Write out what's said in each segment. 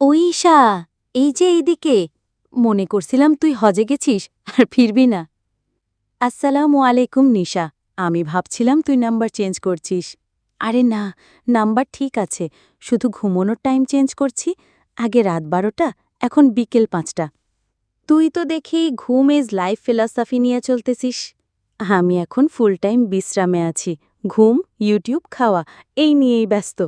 ওই ঈশা এই যে এইদিকে। মনে করছিলাম তুই হজে গেছিস, আর ফিরবি না। আসসালামু আলাইকুম নিশা, আমি ভাবছিলাম তুই নাম্বার চেঞ্জ করছিস। আরে না, নাম্বার ঠিক আছে, শুধু ঘুমোনোর টাইম চেঞ্জ করছি, আগে রাত বারোটা, এখন বিকেল পাঁচটা। তুই তো দেখি ঘুম ইজ লাইফ ফিলসফি নিয়ে চলতেছিস। আমি এখন ফুল টাইম বিশ্রামে আছি, ঘুম, ইউটিউব, খাওয়া, এই নিয়েই ব্যস্ত।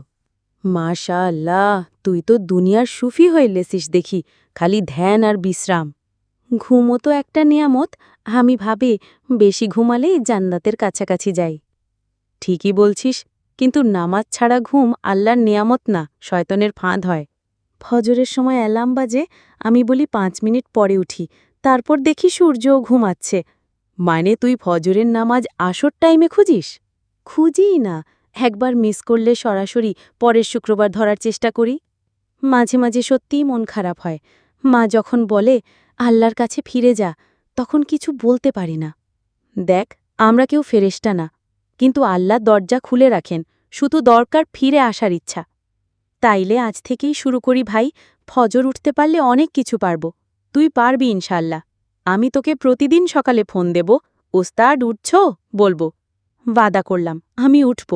মাশা আল্লাহ তুই তো দুনিয়ার সুফি হইলেছিস দেখি, খালি ধ্যান আর বিশ্রাম। ঘুমও তো একটা নিয়ামত, আমি ভাবে বেশি ঘুমালেই জান্নাতের কাছাকাছি যাই। ঠিকই বলছিস, কিন্তু নামাজ ছাড়া ঘুম আল্লাহর নিয়ামত না, শয়তনের ফাঁদ হয়। ফজরের সময় অ্যালার্ম বাজে, আমি বলি পাঁচ মিনিট পরে উঠি, তারপর দেখি সূর্যও ঘুমাচ্ছে। মানে তুই ফজরের নামাজ আসর টাইমে খুঁজিস? খুঁজিই না একবার মিস করলে সরাসরি পরের শুক্রবার ধরার চেষ্টা করি। মাঝে মাঝে সত্যিই মন খারাপ হয়। মা যখন বলে, আল্লাহর কাছে ফিরে যা, তখন কিছু বলতে পারি না। দেখ, আমরা কেউ ফেরেস্টা না, কিন্তু আল্লাহ দরজা খুলে রাখেন, শুধু দরকার ফিরে আসার ইচ্ছা। তাইলে আজ থেকেই শুরু করি ভাই, ফজর উঠতে পারলে অনেক কিছু পারব। তুই পারবি ইনশাল্লাহ আমি তোকে প্রতিদিন সকালে ফোন দেব, ওস্তাদ, উঠছ? বলব। বাদা করলাম, আমি উঠব।